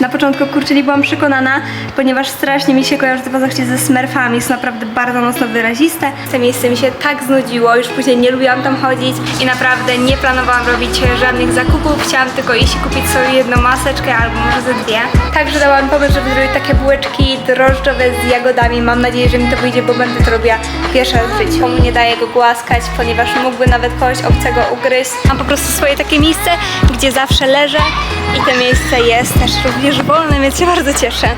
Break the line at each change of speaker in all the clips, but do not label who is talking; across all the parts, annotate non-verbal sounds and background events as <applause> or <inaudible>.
Na początku kurczę nie byłam przekonana, ponieważ strasznie mi się kojarzy te paznokcie ze smurfami, są naprawdę bardzo mocno wyraziste. To miejsce mi się tak znudziło, już później nie lubiłam tam chodzić i naprawdę nie planowałam robić żadnych zakupów, chciałam tylko iść i kupić sobie jedną maseczkę albo może ze dwie. Także dałam pomysł, żeby zrobić takie bułeczki drożdżowe z jagodami. Mam nadzieję, że mi to wyjdzie, bo będę to robiła pierwszy w życiu. Nie daję go głaskać, ponieważ mógłby nawet kogoś obcego ugryźć. Mam po prostu swoje takie miejsce, gdzie zawsze leżę i to miejsce jest też również wolne, więc się bardzo cieszę.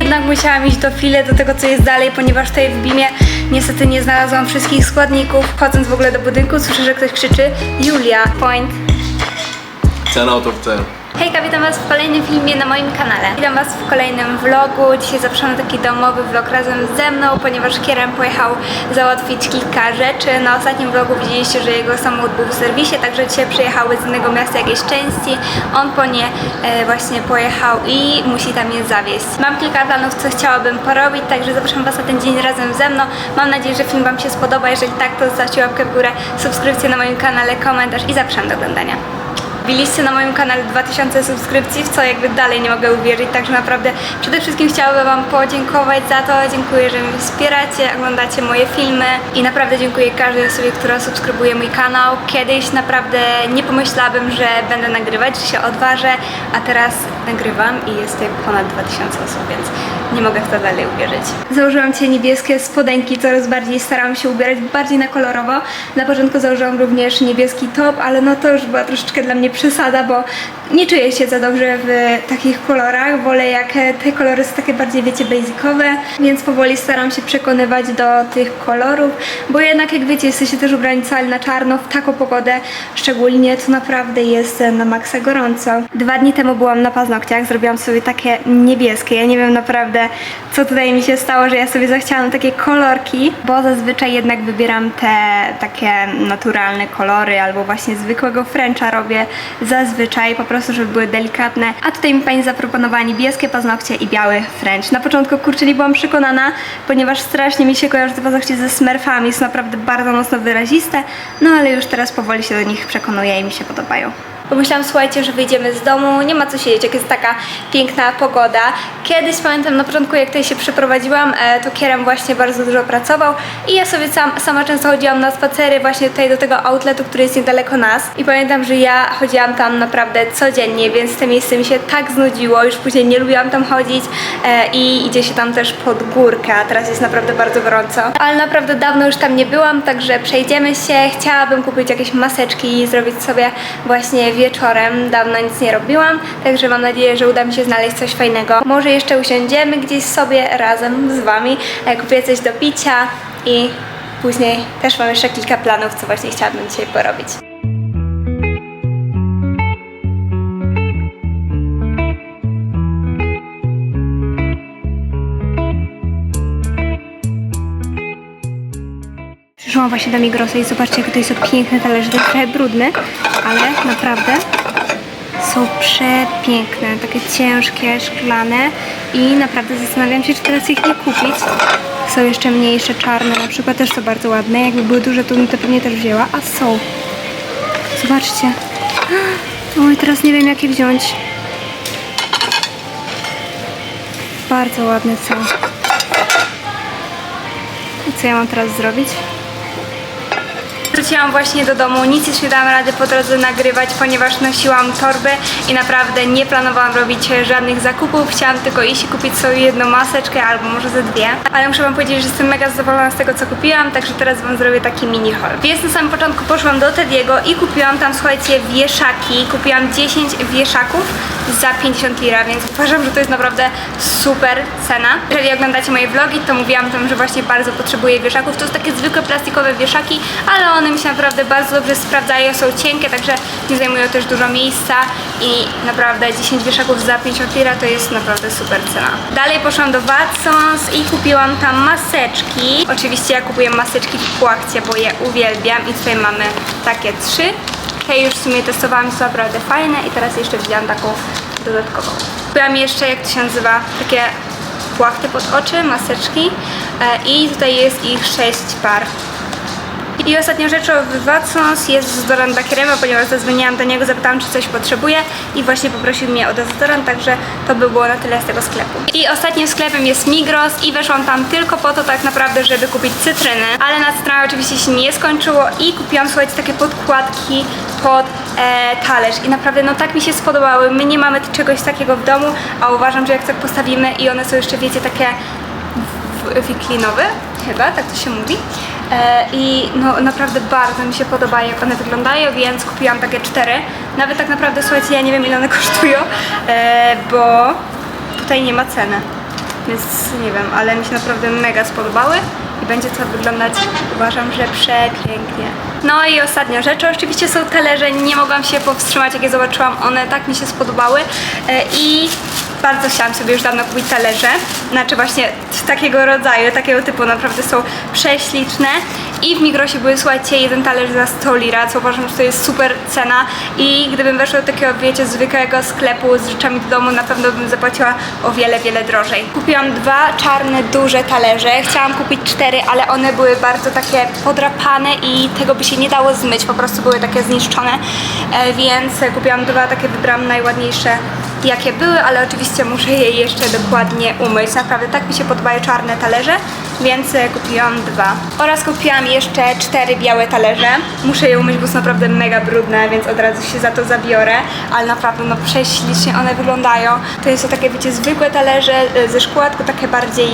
Jednak musiałam iść do file, do tego co jest dalej, ponieważ tutaj w Bimie niestety nie znalazłam wszystkich składników. Wchodząc w ogóle do budynku słyszę, że ktoś krzyczy Julia, point.
10 out of 10.
Hejka, witam Was w kolejnym filmie na moim kanale. Witam Was w kolejnym vlogu. Dzisiaj zapraszam na taki domowy vlog razem ze mną, ponieważ Kierem pojechał załatwić kilka rzeczy. Na ostatnim vlogu widzieliście, że jego samochód był w serwisie, także dzisiaj przyjechały z innego miasta jakieś części. On po nie e, właśnie pojechał i musi tam je zawieźć. Mam kilka planów, co chciałabym porobić, także zapraszam Was na ten dzień razem ze mną. Mam nadzieję, że film Wam się spodoba. Jeżeli tak, to zostawcie łapkę w górę, subskrypcję na moim kanale, komentarz i zapraszam do oglądania. Wbiliście na moim kanale 2000 subskrypcji, w co jakby dalej nie mogę uwierzyć, także naprawdę przede wszystkim chciałabym Wam podziękować za to. Dziękuję, że mnie wspieracie, oglądacie moje filmy i naprawdę dziękuję każdej osobie, która subskrybuje mój kanał. Kiedyś naprawdę nie pomyślałabym, że będę nagrywać, że się odważę, a teraz nagrywam i jest tutaj ponad 2000 osób, więc nie mogę w to dalej uwierzyć. Założyłam Cię niebieskie spodenki, coraz bardziej starałam się ubierać bardziej na kolorowo. Na początku założyłam również niebieski top, ale no to już była troszeczkę dla mnie przesada, bo nie czuję się za dobrze w takich kolorach. Wolę jak te kolory są takie bardziej, wiecie, basicowe, więc powoli staram się przekonywać do tych kolorów, bo jednak jak wiecie, jesteście też ubrani cali na czarno w taką pogodę, szczególnie to naprawdę jest na maksa gorąco. Dwa dni temu byłam na paznokciach, zrobiłam sobie takie niebieskie. Ja nie wiem naprawdę, co tutaj mi się stało, że ja sobie zachciałam takie kolorki, bo zazwyczaj jednak wybieram te takie naturalne kolory albo właśnie zwykłego Frencha robię zazwyczaj po prostu, żeby były delikatne. A tutaj mi pani zaproponowała niebieskie paznokcie i biały French. Na początku kurczę nie byłam przekonana, ponieważ strasznie mi się kojarzy te paznokcie ze smurfami, są naprawdę bardzo mocno wyraziste, no ale już teraz powoli się do nich przekonuję i mi się podobają. Pomyślałam, słuchajcie, że wyjdziemy z domu, nie ma co siedzieć, jak jest taka piękna pogoda. Kiedyś pamiętam na początku, jak tutaj się przeprowadziłam, e, to Kierem właśnie bardzo dużo pracował i ja sobie sam, sama często chodziłam na spacery właśnie tutaj do tego outletu, który jest niedaleko nas. I pamiętam, że ja chodziłam tam naprawdę codziennie, więc to miejsce mi się tak znudziło, już później nie lubiłam tam chodzić e, i idzie się tam też pod górkę, a teraz jest naprawdę bardzo gorąco. Ale naprawdę dawno już tam nie byłam, także przejdziemy się. Chciałabym kupić jakieś maseczki i zrobić sobie właśnie wieczorem. Dawno nic nie robiłam, także mam nadzieję, że uda mi się znaleźć coś fajnego. Może jeszcze usiądziemy gdzieś sobie razem z Wami, e, kupię coś do picia i później też mam jeszcze kilka planów, co właśnie chciałabym dzisiaj porobić. Przyszłam właśnie do Migrosa i zobaczcie, jak tutaj są piękne talerze. To jest trochę brudny, ale naprawdę są przepiękne, takie ciężkie, szklane i naprawdę zastanawiam się, czy teraz ich nie kupić. Są jeszcze mniejsze, czarne, na przykład też są bardzo ładne. Jakby były duże, to bym to pewnie też wzięła, a są. Zobaczcie. <gasps> Oj, teraz nie wiem, jakie wziąć. Bardzo ładne są. I co ja mam teraz zrobić? Wróciłam właśnie do domu, nic nie dałam rady po drodze nagrywać, ponieważ nosiłam torby i naprawdę nie planowałam robić żadnych zakupów. Chciałam tylko iść i kupić sobie jedną maseczkę albo może ze dwie. Ale muszę wam powiedzieć, że jestem mega zadowolona z tego, co kupiłam, także teraz wam zrobię taki mini haul. Więc na samym początku poszłam do Tediego i kupiłam tam, słuchajcie, wieszaki. Kupiłam 10 wieszaków za 50 lira, więc uważam, że to jest naprawdę super cena. Jeżeli oglądacie moje vlogi, to mówiłam tam, że właśnie bardzo potrzebuję wieszaków. To są takie zwykłe plastikowe wieszaki, ale one mi się naprawdę bardzo dobrze sprawdzają, są cienkie, także nie zajmują też dużo miejsca i naprawdę 10 wieszaków za 50 lira to jest naprawdę super cena. Dalej poszłam do Watsons i kupiłam tam maseczki. Oczywiście ja kupuję maseczki w płachcie, bo je uwielbiam i tutaj mamy takie trzy. Te już w sumie testowałam, są naprawdę fajne i teraz jeszcze wzięłam taką dodatkową. Kupiłam jeszcze, jak to się nazywa, takie płachty pod oczy, maseczki e, i tutaj jest ich 6 par. I ostatnią rzeczą w Watsons jest dezodorant dla Kierema, ponieważ zadzwoniłam do niego, zapytałam, czy coś potrzebuje i właśnie poprosił mnie o dezodorant, także to by było na tyle z tego sklepu. I ostatnim sklepem jest Migros i weszłam tam tylko po to tak naprawdę, żeby kupić cytryny, ale na cytryna oczywiście się nie skończyło i kupiłam, słuchajcie, takie podkładki pod e, talerz i naprawdę no tak mi się spodobały. My nie mamy czegoś takiego w domu, a uważam, że jak tak postawimy i one są jeszcze, wiecie, takie wiklinowe, chyba, tak to się mówi. E, I no naprawdę bardzo mi się podoba, jak one wyglądają, więc kupiłam takie cztery. Nawet tak naprawdę, słuchajcie, ja nie wiem ile one kosztują, e, bo tutaj nie ma ceny. Więc nie wiem, ale mi się naprawdę mega spodobały i będzie to wyglądać, uważam, że przepięknie. No i ostatnia rzecz, oczywiście są talerze, nie mogłam się powstrzymać, jak je zobaczyłam, one tak mi się spodobały e, i bardzo chciałam sobie już dawno kupić talerze, znaczy właśnie takiego rodzaju, takiego typu, naprawdę są prześliczne. I w Migrosie były, słuchajcie, jeden talerz za 100 lira, co uważam, że to jest super cena. I gdybym weszła do takiego, wiecie, zwykłego sklepu z rzeczami do domu, na pewno bym zapłaciła o wiele, wiele drożej. Kupiłam dwa czarne, duże talerze, chciałam kupić cztery, ale one były bardzo takie podrapane i tego by się nie dało zmyć, po prostu były takie zniszczone, e, więc kupiłam dwa, takie wybrałam najładniejsze jakie były, ale oczywiście muszę je jeszcze dokładnie umyć. Naprawdę tak mi się podobają czarne talerze, więc e, kupiłam dwa. Oraz kupiłam jeszcze cztery białe talerze. Muszę je umyć, bo są naprawdę mega brudne, więc od razu się za to zabiorę, ale naprawdę no prześlicznie one wyglądają. To to takie, wiecie, zwykłe talerze e, ze szkła, tylko takie bardziej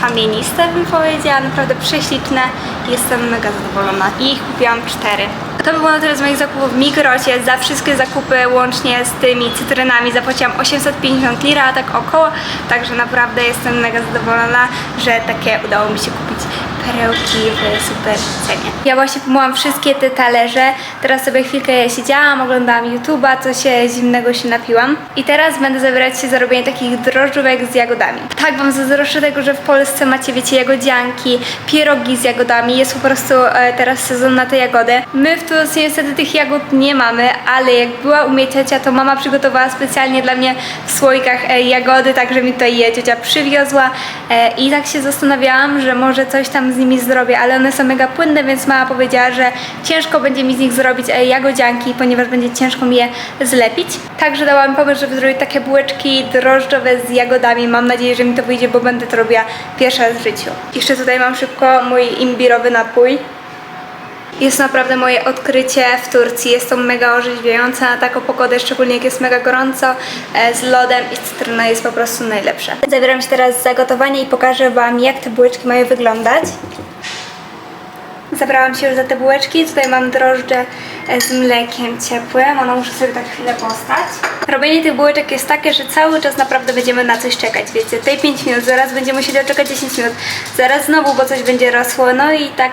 kamieniste bym powiedziała, naprawdę prześliczne. Jestem mega zadowolona i ich kupiłam cztery. To by było na tyle z moich zakupów w Migrosie. Za wszystkie zakupy łącznie z tymi cytrynami zapłaciłam 850 lira, tak około, także naprawdę jestem mega zadowolona, że takie udało mi się kupić perełki w super cenie. Ja właśnie pomyłam wszystkie te talerze, teraz sobie chwilkę siedziałam, oglądałam YouTube'a, co się zimnego się napiłam i teraz będę zabierać się za robienie takich drożdżówek z jagodami. Tak wam zazdroszczę tego, że w Polsce macie, wiecie, jagodzianki, pierogi z jagodami, jest po prostu e, teraz sezon na te jagody. My w Turcji niestety tych jagód nie mamy, ale jak była u mnie ciocia, to mama przygotowała specjalnie dla mnie w słoikach e, jagody, także mi tutaj je ciocia przywiozła e, i tak się zastanawiałam, że może coś tam z nimi zrobię, ale one są mega płynne, więc mama powiedziała, że ciężko będzie mi z nich zrobić e, jagodzianki, ponieważ będzie ciężko mi je zlepić. Także dała mi pomysł, żeby zrobić takie bułeczki drożdżowe z jagodami. Mam nadzieję, że mi to wyjdzie, bo będę to robiła pierwszy raz w życiu. Jeszcze tutaj mam szybko mój imbirowy napój. Jest naprawdę moje odkrycie w Turcji. Jest to mega orzeźwiające na taką pogodę, szczególnie jak jest mega gorąco, e, z lodem i cytryna jest po prostu najlepsza. Zabieram się teraz za gotowanie i pokażę Wam, jak te bułeczki mają wyglądać. Zabrałam się już za te bułeczki. Tutaj mam drożdże e, z mlekiem ciepłym. Ono muszę sobie tak chwilę postać. Robienie tych bułeczek jest takie, że cały czas naprawdę będziemy na coś czekać. Wiecie, tutaj 5 minut, zaraz będziemy musieli czekać 10 minut, zaraz znowu, bo coś będzie rosło. No i tak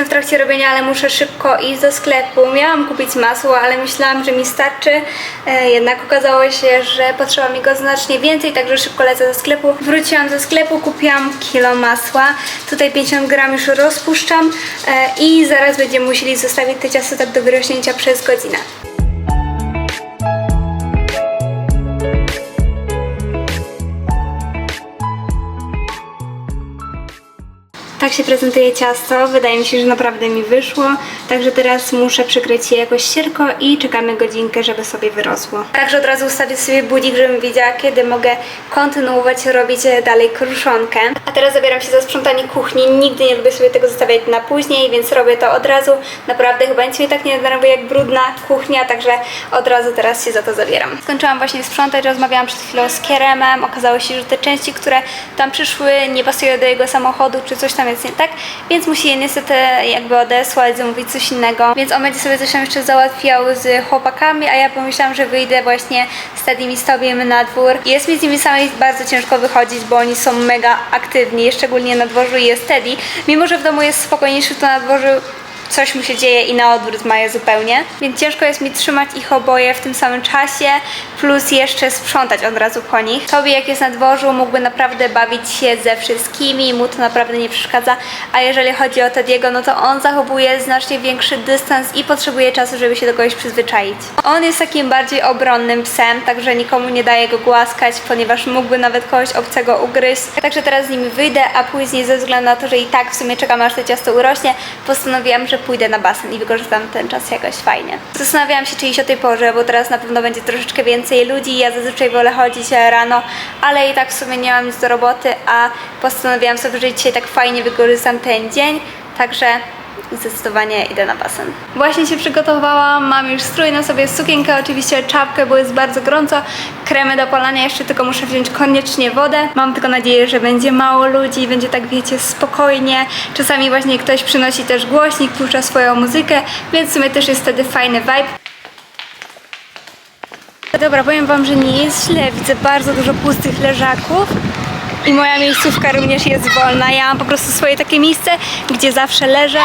Jestem w trakcie robienia, ale muszę szybko iść do sklepu. Miałam kupić masło, ale myślałam, że mi starczy. E, jednak okazało się, że potrzeba mi go znacznie więcej, także szybko lecę do sklepu. Wróciłam do sklepu, kupiłam kilo masła. Tutaj 50 gram już rozpuszczam e, i zaraz będziemy musieli zostawić te ciasto tak do wyrośnięcia przez godzinę. Tak się prezentuje ciasto. Wydaje mi się, że naprawdę mi wyszło. Także teraz muszę przykryć je jakoś ścierko i czekamy godzinkę, żeby sobie wyrosło. Także od razu ustawię sobie budzik, żebym wiedziała, kiedy mogę kontynuować robić e, dalej kruszonkę. A teraz zabieram się za sprzątanie kuchni. Nigdy nie lubię sobie tego zostawiać na później, więc robię to od razu. Naprawdę chyba nic mnie tak nie denerwuje jak brudna kuchnia, także od razu teraz się za to zabieram. Skończyłam właśnie sprzątać, rozmawiałam przed chwilą z Kieremem. Okazało się, że te części, które tam przyszły, nie pasują do jego samochodu, czy coś tam jest tak, więc musi je niestety jakby odesłać, zamówić coś innego, więc on będzie sobie coś tam jeszcze załatwiał z chłopakami, a ja pomyślałam, że wyjdę właśnie z Teddym i z na dwór. Jest mi z nimi samej bardzo ciężko wychodzić, bo oni są mega aktywni, szczególnie na dworzu jest Teddy. Mimo, że w domu jest spokojniejszy, to na dworzu coś mu się dzieje i na odwrót mają zupełnie. Więc ciężko jest mi trzymać ich oboje w tym samym czasie, plus jeszcze sprzątać od razu po nich. Tobie jak jest na dworzu mógłby naprawdę bawić się ze wszystkimi, mu to naprawdę nie przeszkadza, a jeżeli chodzi o Tediego, no to on zachowuje znacznie większy dystans i potrzebuje czasu, żeby się do kogoś przyzwyczaić. On jest takim bardziej obronnym psem, także nikomu nie daje go głaskać, ponieważ mógłby nawet kogoś obcego ugryźć. Także teraz z nimi wyjdę, a później ze względu na to, że i tak w sumie czekam aż to ciasto urośnie, postanowiłam, że pójdę na basen i wykorzystam ten czas jakoś fajnie. Zastanawiałam się, czy iść o tej porze, bo teraz na pewno będzie troszeczkę więcej ludzi. Ja zazwyczaj wolę chodzić rano, ale i tak w sumie nie mam nic do roboty, a postanowiłam sobie, że dzisiaj tak fajnie wykorzystam ten dzień, także zdecydowanie idę na basen. Właśnie się przygotowałam, mam już strój na sobie, sukienkę, oczywiście czapkę, bo jest bardzo gorąco, kremy do polania, jeszcze tylko muszę wziąć koniecznie wodę. Mam tylko nadzieję, że będzie mało ludzi, będzie tak wiecie, spokojnie. Czasami właśnie ktoś przynosi też głośnik, puszcza swoją muzykę, więc w sumie też jest wtedy fajny vibe. Dobra, powiem Wam, że nie jest źle. Widzę bardzo dużo pustych leżaków. I moja miejscówka również jest wolna. Ja mam po prostu swoje takie miejsce, gdzie zawsze leżę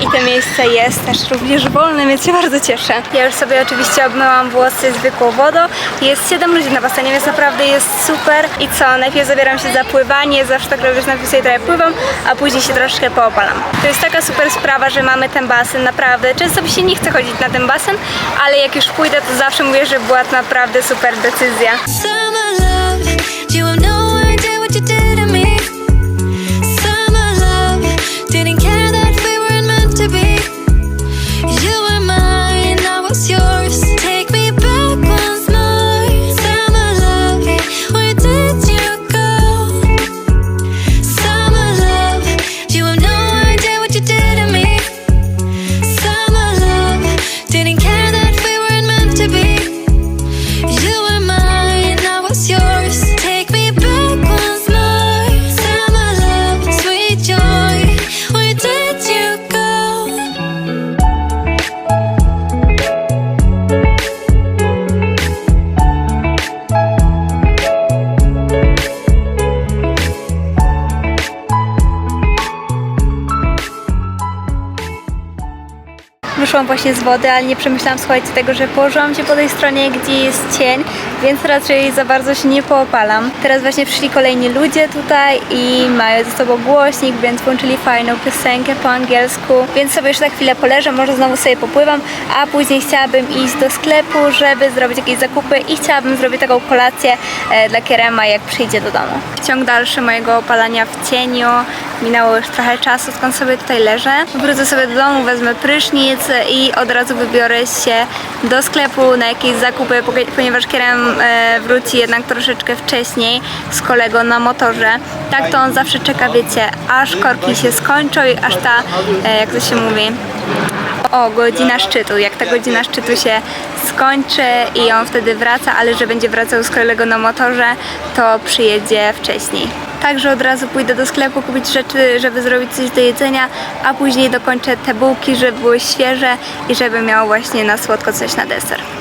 i to miejsce jest też również wolne, więc się bardzo cieszę. Ja już sobie oczywiście obmyłam włosy zwykłą wodą. Jest 7 ludzi na basenie, więc naprawdę jest super. I co, najpierw zabieram się za pływanie, zawsze tak robię, że najpierw sobie trochę pływam, a później się troszkę poopalam. To jest taka super sprawa, że mamy ten basen, naprawdę. Często mi się nie chce chodzić na ten basen, ale jak już pójdę, to zawsze mówię, że była to naprawdę super decyzja.
Summer love,
właśnie z wody, ale nie przemyślałam, słuchajcie, tego, że położyłam się po tej stronie, gdzie jest cień, więc raczej za bardzo się nie poopalam. Teraz właśnie przyszli kolejni ludzie tutaj i mają ze sobą głośnik, więc włączyli fajną piosenkę po angielsku, więc sobie już na chwilę poleżę, może znowu sobie popływam, a później chciałabym iść do sklepu, żeby zrobić jakieś zakupy i chciałabym zrobić taką kolację e, dla Kerema, jak przyjdzie do domu. Ciąg dalszy mojego opalania w cieniu. Minęło już trochę czasu, skąd sobie tutaj leżę. Wrócę sobie do domu, wezmę prysznic i od razu wybiorę się do sklepu na jakieś zakupy, ponieważ Kierem wróci jednak troszeczkę wcześniej z kolego na motorze. Tak to on zawsze czeka, wiecie, aż korki się skończą i aż ta, e, jak to się mówi, o, godzina szczytu. Jak ta godzina szczytu się skończy i on wtedy wraca, ale że będzie wracał z kolego na motorze, to przyjedzie wcześniej. Także od razu pójdę do sklepu kupić rzeczy, żeby zrobić coś do jedzenia, a później dokończę te bułki, żeby były świeże i żeby miał właśnie na słodko coś na deser.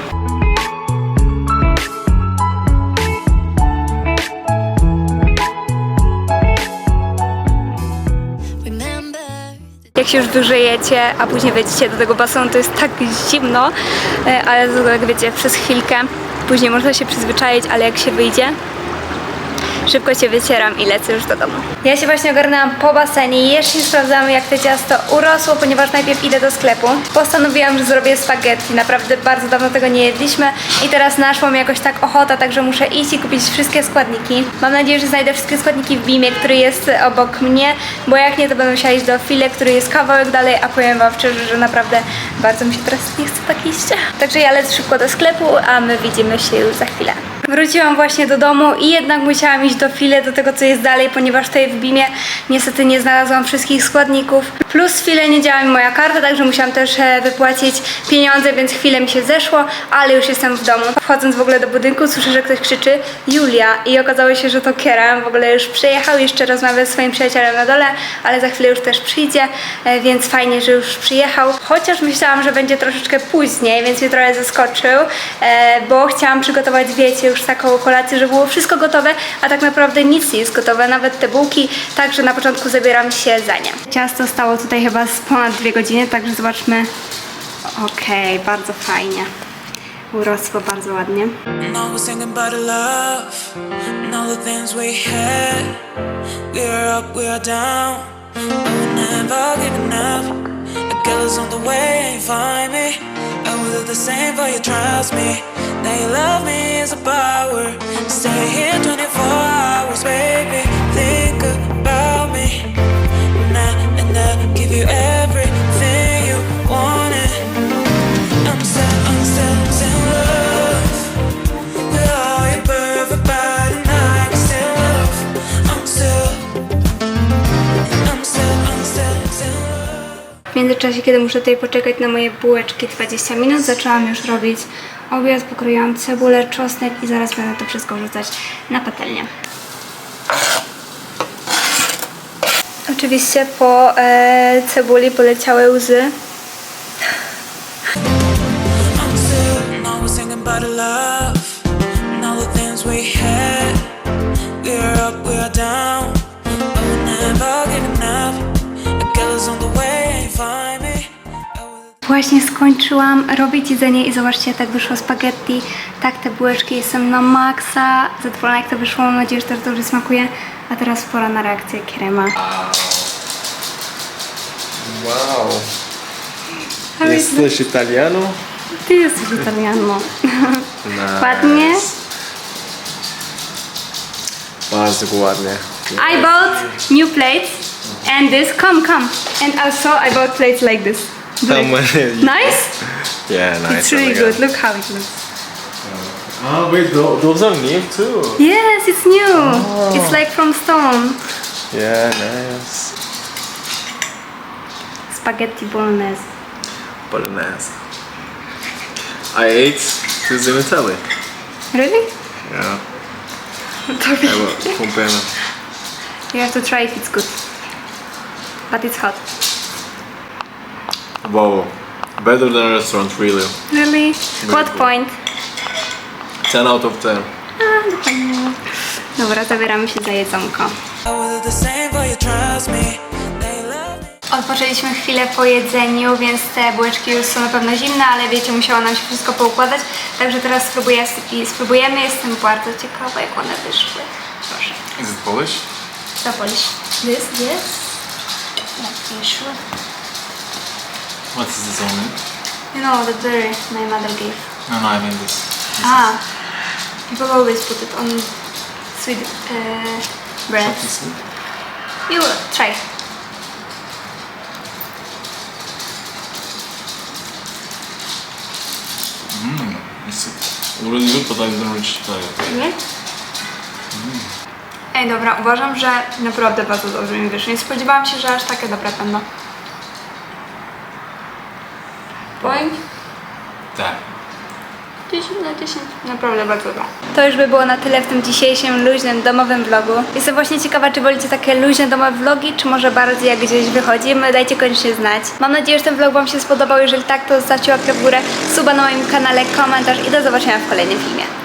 Jak się już wyżyjecie, a później wejdziecie do tego basenu, to jest tak zimno, e, ale jak wiecie, przez chwilkę, później można się przyzwyczaić, ale jak się wyjdzie, szybko się wycieram i lecę już do domu. Ja się właśnie ogarnęłam po basenie. Jeszcze sprawdzamy, jak to ciasto urosło, ponieważ najpierw idę do sklepu. Postanowiłam, że zrobię spaghetti. Naprawdę bardzo dawno tego nie jedliśmy i teraz naszła mi jakoś tak ochota, także muszę iść i kupić wszystkie składniki. Mam nadzieję, że znajdę wszystkie składniki w Bimie, który jest obok mnie, bo jak nie, to będę musiała iść do File, który jest kawałek dalej, a powiem Wam szczerze, że naprawdę bardzo mi się teraz nie chce tak iść. <laughs> Także ja lecę szybko do sklepu, a my widzimy się już za chwilę. Wróciłam właśnie do domu i jednak musiałam iść do file, do tego co jest dalej, ponieważ tutaj w Bimie niestety nie znalazłam wszystkich składników. Plus chwilę nie działa mi moja karta, także musiałam też e, wypłacić pieniądze, więc chwilę mi się zeszło, ale już jestem w domu. Wchodząc w ogóle do budynku, słyszę, że ktoś krzyczy Julia i okazało się, że to Kieran w ogóle już przyjechał, jeszcze rozmawia z swoim przyjacielem na dole, ale za chwilę już też przyjdzie, e, więc fajnie, że już przyjechał. Chociaż myślałam, że będzie troszeczkę później, więc mnie trochę zaskoczył, e, bo chciałam przygotować, wiecie, już taką kolację, że było wszystko gotowe, a tak naprawdę nic nie jest gotowe, nawet te bułki, także na początku zabieram się za nie. Ciasto stało tutaj chyba z ponad dwie godziny, także zobaczmy. Okej, bardzo fajnie. Urosło bardzo ładnie.
On the way, find me. I will do the same for you, trust me. That you love me is a power. Stay here 24 hours, baby.
W międzyczasie, kiedy muszę tutaj poczekać na moje bułeczki 20 minut, zaczęłam już robić obiad, pokroiłam cebulę, czosnek i zaraz będę to wszystko wrzucać na patelnię. Oczywiście po e, cebuli poleciały łzy. Właśnie skończyłam robić jedzenie i zobaczcie, tak wyszło spaghetti. Tak, te bułeczki jestem na maksa. Zadowolona jak to wyszło, mam nadzieję, że też dobrze smakuje. A teraz pora na reakcję Krema.
Wow.
Ale
Jesteś italiano?
Ty jesteś italiano.
Nice.
Ładnie.
Bardzo ładnie.
I bought new plates and this. Come, come. And also I bought plates like this.
How many?
Nice?
Yeah, nice.
It's really
oh
good. Look how it looks.
Oh wait, tho- those are new too.
Yes, it's new. Oh. It's like from stone.
Yeah, nice.
Spaghetti bolognese.
Bolognese. I ate this in Italy.
Really?
Yeah. <laughs>
Tobie.
I will compare.
You have to try if it's good. But it's hot.
Wow. Better than restaurant, really.
Really? What point?
10 out of 10.
A, dokładnie. Dobra, zabieramy się za jedzonko. Odpoczęliśmy chwilę po jedzeniu, więc te bułeczki już są na pewno zimne, ale wiecie, musiało nam się wszystko poukładać. Także teraz spróbuję, spróbujemy. Jestem bardzo ciekawa, jak one wyszły. Proszę.
Is it Polish?
To Polish. This, yes. Let me sure.
What is this only?
You know, the berry my mother gave.
No, no, I mean this.
Ah, people always put it on sweet uh, bread. You try.
It's really good, but I didn't reach the
Nie? Ej, dobra, uważam, że naprawdę bardzo dobrze mi wyszło. Nie spodziewałam się, że aż takie dobre będą. Point?
Tak.
10 na 10. Naprawdę bardzo dobra. To już by było na tyle w tym dzisiejszym luźnym domowym vlogu. Jestem właśnie ciekawa, czy wolicie takie luźne domowe vlogi, czy może bardziej jak gdzieś wychodzimy. Dajcie koniecznie znać. Mam nadzieję, że ten vlog Wam się spodobał. Jeżeli tak, to zostawcie łapkę w górę, suba na moim kanale, komentarz i do zobaczenia w kolejnym filmie.